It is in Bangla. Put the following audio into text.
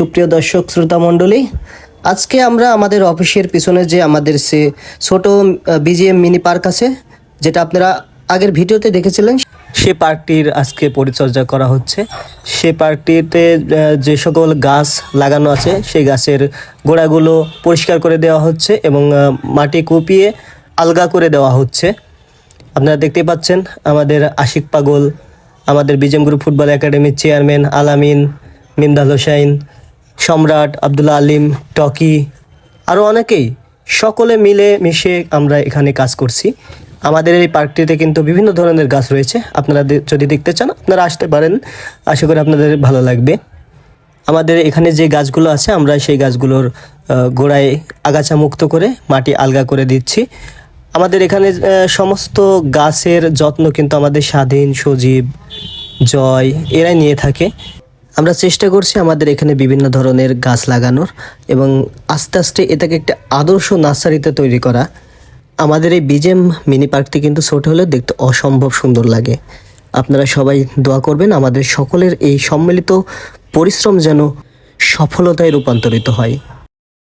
সুপ্রিয় দর্শক, শ্রোতা মণ্ডলী, আজকে আমরা আমাদের অফিসের পিছনে যে আমাদের সে ছোট বিজিএম মিনি পার্ক আছে, যেটা আপনারা আগের ভিডিওতে দেখেছিলেন, সে পার্কটির আজকে পরিচর্যা করা হচ্ছে। সে পার্কটিতে যে সকল গাছ লাগানো আছে, সেই গাছের গোড়াগুলো পরিষ্কার করে দেওয়া হচ্ছে এবং মাটি কুপিয়ে আলগা করে দেওয়া হচ্ছে। আপনারা দেখতেই পাচ্ছেন আমাদের আশিক পাগল, আমাদের বিজেম গ্রুপ ফুটবল একাডেমির চেয়ারম্যান আলামিন মিমদাল হোসাইন সম্রাট আব্দুল্লা আলিম, টকি আরও অনেকেই। সকলে মিলে মিশে আমরা এখানে কাজ করছি। আমাদের এই পার্কটিতে কিন্তু বিভিন্ন ধরনের গাছ রয়েছে। আপনারা যদি দেখতে চান, আপনারা আসতে পারেন। আশা করি আপনাদের ভালো লাগবে। আমাদের এখানে যে গাছগুলো আছে, আমরা সেই গাছগুলোর গোড়ায় আগাছা মুক্ত করে মাটি আলগা করে দিচ্ছি। আমাদের এখানে সমস্ত গাছের যত্ন কিন্তু আমাদের স্বাধীন, সজীব, জয়, এরাই নিয়ে থাকে। আমরা চেষ্টা করছি আমাদের এখানে বিভিন্ন ধরনের গাছ লাগানোর এবং আস্তে আস্তে এটাকে একটা আদর্শ নার্সারিতে তৈরি করা। আমাদের এই বিজেম মিনি পার্কটি কিন্তু ছোট হলে দেখতে অসম্ভব সুন্দর লাগে। আপনারা সবাই দোয়া করবেন আমাদের সকলের এই সম্মিলিত পরিশ্রম যেন সফলতায় রূপান্তরিত হয়।